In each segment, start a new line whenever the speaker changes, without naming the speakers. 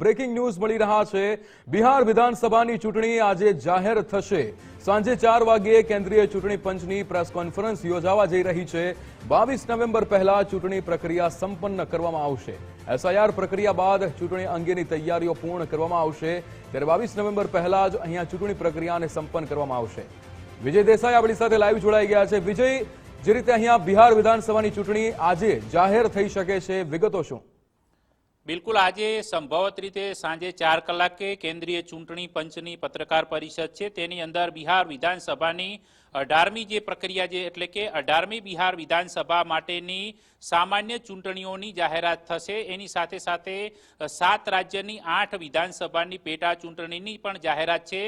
Breaking news મળી રહ્યા છે. બિહાર વિધાનસભાની ચૂંટણી આજે જાહેર થશે. સાંજે ચાર વાગ્યે કેન્દ્રીય ચૂંટણી પંચની પ્રેસ કોન્ફરન્સ યોજાવા જઈ રહી છે. બાવીસ નવેમ્બર પહેલા ચૂંટણી પ્રક્રિયા સંપન્ન કરવામાં આવશે. એસઆઈઆર પ્રક્રિયા બાદ ચૂંટણી અંગેની તૈયારીઓ પૂર્ણ કરવામાં આવશે. ત્યારે બાવીસ નવેમ્બર પહેલા જ અહીંયા ચૂંટણી પ્રક્રિયાને સંપન્ન કરવામાં આવશે. વિજય દેસાઈ આપણી સાથે લાઈવ જોડાઈ ગયા છે. વિજય, જે રીતે અહીંયા બિહાર વિધાનસભાની ચૂંટણી આજે જાહેર થઈ શકે છે, વિગતો શું?
બિલકુલ, આજે સંભવત રીતે સાંજે ચાર કલાકે કેન્દ્રીય ચૂંટણી પંચની પત્રકાર પરિષદ છે. તેની અંદર બિહાર વિધાનસભાની અઢારમી જે પ્રક્રિયા જે એટલે કે અઢારમી બિહાર વિધાનસભા માટેની સામાન્ય ચૂંટણીઓની જાહેરાત થશે. એની સાથે સાથે સાત રાજ્યની આઠ વિધાનસભાની પેટા ચૂંટણીની પણ જાહેરાત છે.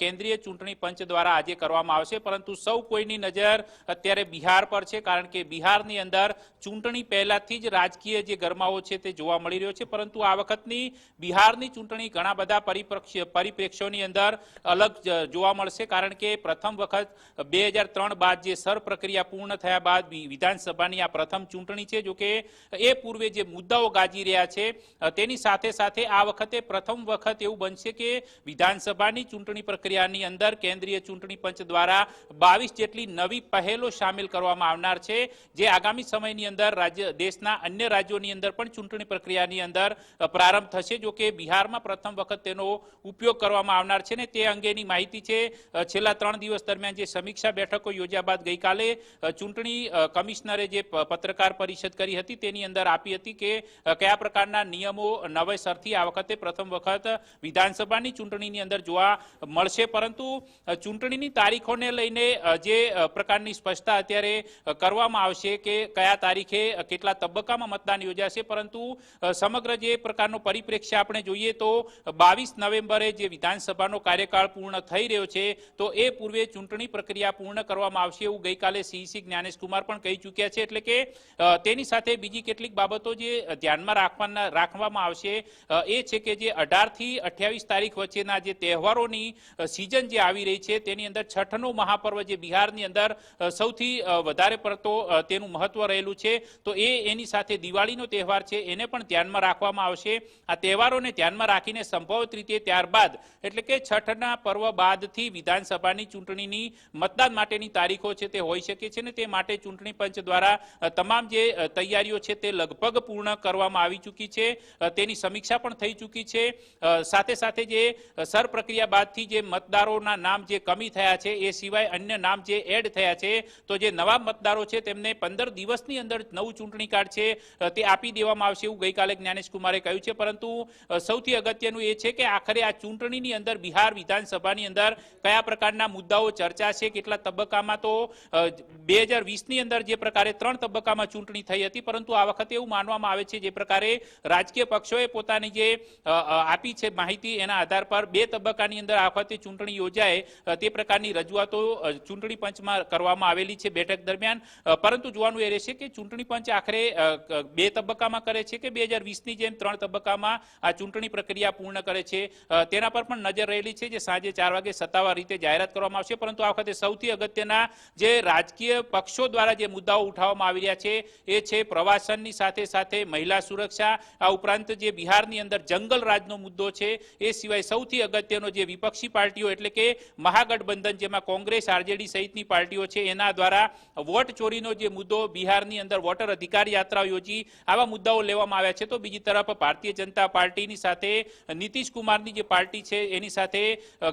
કેન્દ્રીય ચૂંટણી પંચ દ્વારા આજે કરવામાં આવશે. પરંતુ સૌ કોઈની નજર અત્યારે બિહાર પર છે, કારણ કે બિહારની અંદર ચૂંટણી પહેલાથી જ રાજકીય જે ગરમાવો છે તે જોવા મળી રહ્યો છે. પરંતુ આ વખતની બિહારની ચૂંટણી ઘણા બધા પરિપ્રેક્ષ્ય, પરિપ્રેક્ષ્યોની અંદર અલગ જોવા મળશે, કારણ કે પ્રથમ વખત બે હજાર ત્રણ બાદ જે સર પ્રક્રિયા પૂર્ણ થયા બાદ વિધાનસભાની આ પ્રથમ ચૂંટણી છે, જોકે એ પૂર્વે જે મુદ્દાઓ ગાજી રહ્યા છે તેની સાથે સાથે આ વખતે પ્રથમ વખત એવું બનશે કે વિધાનસભાની ચૂંટણી પ્રક્રિયાની અંદર કેન્દ્રીય ચૂંટણી પંચ દ્વારા બાવીસ જેટલી નવી પહેલો સામેલ કરવામાં આવનાર છે, જે આગામી સમયની અંદર રાજ્ય, દેશના અન્ય રાજ્યોની અંદર પણ ચૂંટણી પ્રક્રિયાની અંદર પ્રારંભ થશે જો કે બિહારમાં પ્રથમ વખત તેનો ઉપયોગ કરવામાં આવનાર છે ને તે અંગેની માહિતી છે છેલ્લા ત્રણ દિવસ દરમિયાન જે સમીક્ષા બેઠકો યોજ્યા બાદ ગઈકાલે ચૂંટણી કમિશનરે જે પત્રકાર પરિષદ કરી હતી તેની અંદર આપી હતી કે કયા પ્રકારના નિયમો નવેસરથી આ વખતે પ્રથમ વખત વિધાનસભાની ચૂંટણીની અંદર જોવા મળશે. પરંતુ ચૂંટણીની તારીખોને લઈને જે પ્રકારની સ્પષ્ટતા અત્યારે કરવામાં આવશે કે કયા તારીખે કેટલા તબક્કામાં મતદાન યોજાશે. પરંતુ સમગ્ર જે પ્રકારનો પરિપ્રેક્ષ્ય આપણે જોઈએ તો, બાવીસ નવેમ્બરે જે વિધાનસભાનો કાર્યકાળ પૂર્ણ થઈ રહ્યો છે, તો એ પૂર્વે ચૂંટણી પ્રક્રિયા પૂર્ણ કરવામાં આવશે એવું ગઈકાલે સીઈસી જ્ઞાનેશ કુમાર પણ કહી ચૂક્યા છે. એટલે કે તેની સાથે બીજી કેટલીક બાબતો જે ધ્યાનમાં રાખવાના, રાખવામાં આવશે એ છે કે જે અઢારથી અઠ્યાવીસ તારીખ વચ્ચેના જે તહેવારોની સિઝન જે આવી રહી છે, તેની અંદર છઠનો મહાપર્વ જે બિહારની અંદર સૌથી વધારે પડતો તેનું મહત્વ રહેલું છે. તો એ એની સાથે દિવાળીનો તહેવાર છે, એને પણ ધ્યાનમાં રાખવામાં આવશે. આ તહેવારોને ધ્યાનમાં રાખીને સંભવત રીતે ત્યારબાદ, એટલે કે છઠના પર્વ બાદથી વિધાનસભાની ચૂંટણીની મતદાન માટેની તારીખો છે તે હોઈ શકે છે ને તે માટે ચૂંટણી પંચ દ્વારા તમામ જે તૈયારીઓ છે તે લગભગ પૂર્ણ કરવામાં આવી ચૂકી છે. તેની સમીક્ષા પણ થઈ ચૂકી છે. સાથે સાથે જે સર પ્રક્રિયા બાદથી જે મતદારોના નામ જે કમી થયા છે એ સિવાય અન્ય નામ જે એડ થયા છે, તો જે નવા મતદારો છે તેમને પંદર દિવસની અંદર નવું ચૂંટણી કાર્ડ છે તે આપી દેવામાં આવશે એવું ગઈકાલે જ્ઞાનેશ કુમારે કહ્યું છે. પરંતુ સૌથી અગત્યનું એ છે કે આખરે આ ચૂંટણીની અંદર બિહાર વિધાનસભાની અંદર કયા પ્રકારના મુદ્દાઓ ચર્ચાશે કેટલા તબક્કામાં તો બે હજાર વીસની અંદર જે પ્રકારે ત્રણ તબક્કામાં ચૂંટણી થઈ હતી, પરંતુ આ વખતે એવું માનવામાં આવે છે જે પ્રકારે રાજકીય પક્ષોએ પોતાની જે આપી છે માહિતી એના આધાર પર બે તબક્કાની અંદર આ વખતે ચૂંટણી યોજાય તે પ્રકારની રજૂઆતો ચૂંટણી પંચમાં કરવામાં આવેલી છે બેઠક દરમિયાન. પરંતુ જોવાનું એ રહેશે કે ચૂંટણી પંચ આખરે બે તબક્કામાં કરે છે કે બે હજાર વીસની જેમ ત્રણ તબક્કામાં આ ચૂંટણી પ્રક્રિયા પૂર્ણ કરે છે? તેના પર પણ નજર રહેલી છે જે સાંજે ચાર વાગે સત્તાવાર રીતે જાહેરાત કરવામાં આવશે, પરંતુ આ વખતે સૌથી અગત્યના જે રાજકીય પક્ષો દ્વારા જે મુદ્દાઓ ઉઠાવવામાં આવી રહ્યા છે, એ છે પ્રવાસનની સાથે સાથે મહિલા સુરક્ષા. આ ઉપરાંત જે બિહારની અંદર જંગલ રાજનો મુદ્દો છે, એ સિવાય સૌથી અગત્યનો જે વિપક્ષી પાર્ટીઓ એટલે કે મહાગઠબંધન, જેમાં કોંગ્રેસ, આરજેડી સહિતની પાર્ટીઓ છે, એના દ્વારા વોટ ચોરીનો જે મુદ્દો બિહારની અંદર વોટર અધિકાર યાત્રા યોજી આવા મુદ્દાઓ લેવામાં આવ્યા છે. તો બીજી તરફ ભારતીય જનતા પાર્ટીની સાથે નીતિશ કુમારની જે પાર્ટી છે, એની સાથે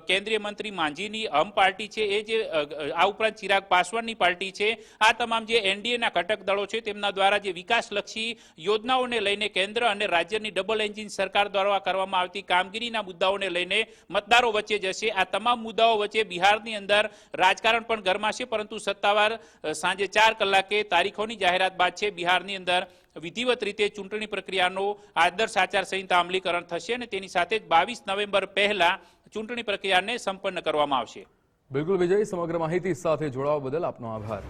કેન્દ્રીય મંત્રી માંઝીની અમ પાર્ટી છે, એ જે આ ઉપરાંત ચિરાગ પાસવાનની પાર્ટી છે. આ તમામ જે એનડીએના ઘટક દળો છે, તેમના દ્વારા જે વિકાસલક્ષી યોજનાઓને લઈને કેન્દ્ર અને રાજ્યની ડબલ એન્જિન સરકાર દ્વારા કરવામાં આવતી કામગીરીના મુદ્દાઓને લઈને મતદારો વચ્ચે જશે. આ તમામ મુદ્દાઓ વચ્ચે બિહારની અંદર રાજકારણ પણ ગરમાશે, પરંતુ સત્તાવાર સાંજે ચાર કલાકે તારીખોની જાહેરાત બાદ છે. બિહારની અંદર વિધિવત રીતે ચૂંટણી પ્રક્રિયાનો આદર્શ આચાર સંહિતા અમલીકરણ થશે અને તેની સાથે જ બાવીસ નવેમ્બર પહેલા ચૂંટણી પ્રક્રિયાને સંપન્ન કરવામાં આવશે.
બિલકુલ વિજય સમગ્ર માહિતી સાથે જોડાવા બદલ આપનો આભાર.